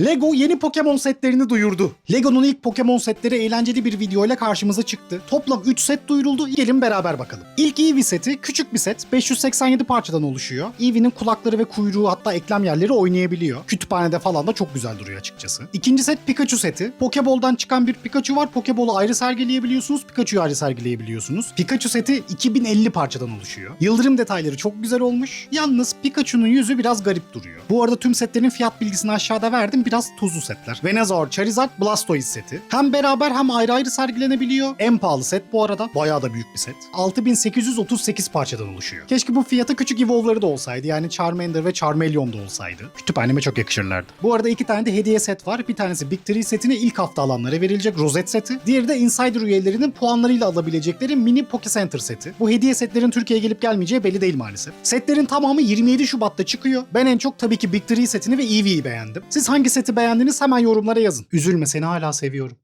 Lego yeni Pokemon setlerini duyurdu. Lego'nun ilk Pokemon setleri eğlenceli bir videoyla karşımıza çıktı. Toplam 3 set duyuruldu. Gelin beraber bakalım. İlk Eevee seti küçük bir set. 587 parçadan oluşuyor. Eevee'nin kulakları ve kuyruğu hatta eklem yerleri oynayabiliyor. Kütüphanede falan da çok güzel duruyor açıkçası. İkinci set Pikachu seti. Pokeball'dan çıkan bir Pikachu var. Pokeball'u ayrı sergileyebiliyorsunuz. Pikachu'yu ayrı sergileyebiliyorsunuz. Pikachu seti 2050 parçadan oluşuyor. Yıldırım detayları çok güzel olmuş. Yalnız Pikachu'nun yüzü biraz garip duruyor. Bu arada tüm setlerin fiyat bilgisini aşağıda verdim. Biraz tuzlu setler. Venusaur, Charizard, Blastoise seti. Hem beraber hem ayrı ayrı sergilenebiliyor. En pahalı set bu arada. Bayağı da büyük bir set. 6838 parçadan oluşuyor. Keşke bu fiyata küçük Evolve'ları da olsaydı. Yani Charmander ve Charmeleon da olsaydı. Kütüphaneme çok yakışırlardı. Bu arada iki tane de hediye set var. Bir tanesi Big Tree setini ilk hafta alanlara verilecek rozet seti. Diğeri de Insider üyelerinin puanlarıyla alabilecekleri mini Poke Center seti. Bu hediye setlerin Türkiye'ye gelip gelmeyeceği belli değil maalesef. Setlerin tamamı 27 Şubat'ta çıkıyor. Ben en çok tabii ki Big Tree setini ve Eevee'yi beğendim. Siz hangi seti beğendiniz hemen yorumlara yazın. Üzülme seni hala seviyorum.